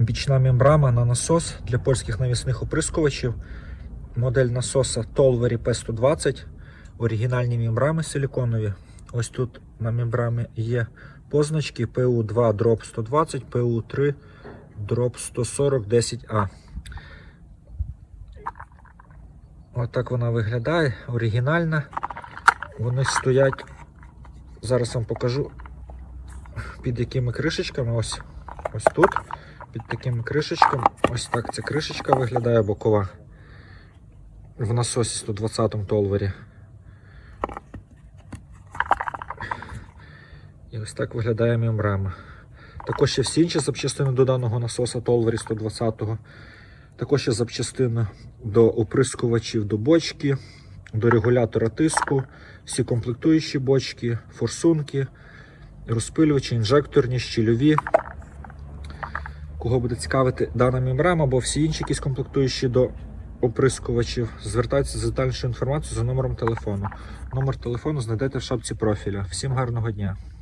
бічна мембрана на насос для польських навісних оприскувачів. Модель насоса Tolvery P120. Оригінальні мембрами силіконові. Ось тут на мембрамі є позначки PU2 дроп 120, PU3 дроп 140 10А. Отак вона виглядає, оригінальна. Вони стоять, зараз вам покажу під якими кришечками. Ось, ось тут. Під такими кришечками. Ось так ця кришечка виглядає бокова. В насосі 120 толвері. І ось так виглядає мембрана. Також є всі інші запчастини до даного насоса Толвері 120-го. Також є запчастини до оприскувачів до бочки, до регулятора тиску, всі комплектуючі бочки, форсунки, розпилювачі, інжекторні, щільові. Кого буде цікавити дана мембрама або всі інші якісь комплектуючі до оприскувачів, звертайтеся за детальнішою інформацією за номером телефону. Номер телефону знайдете в шапці профіля. Всім гарного дня!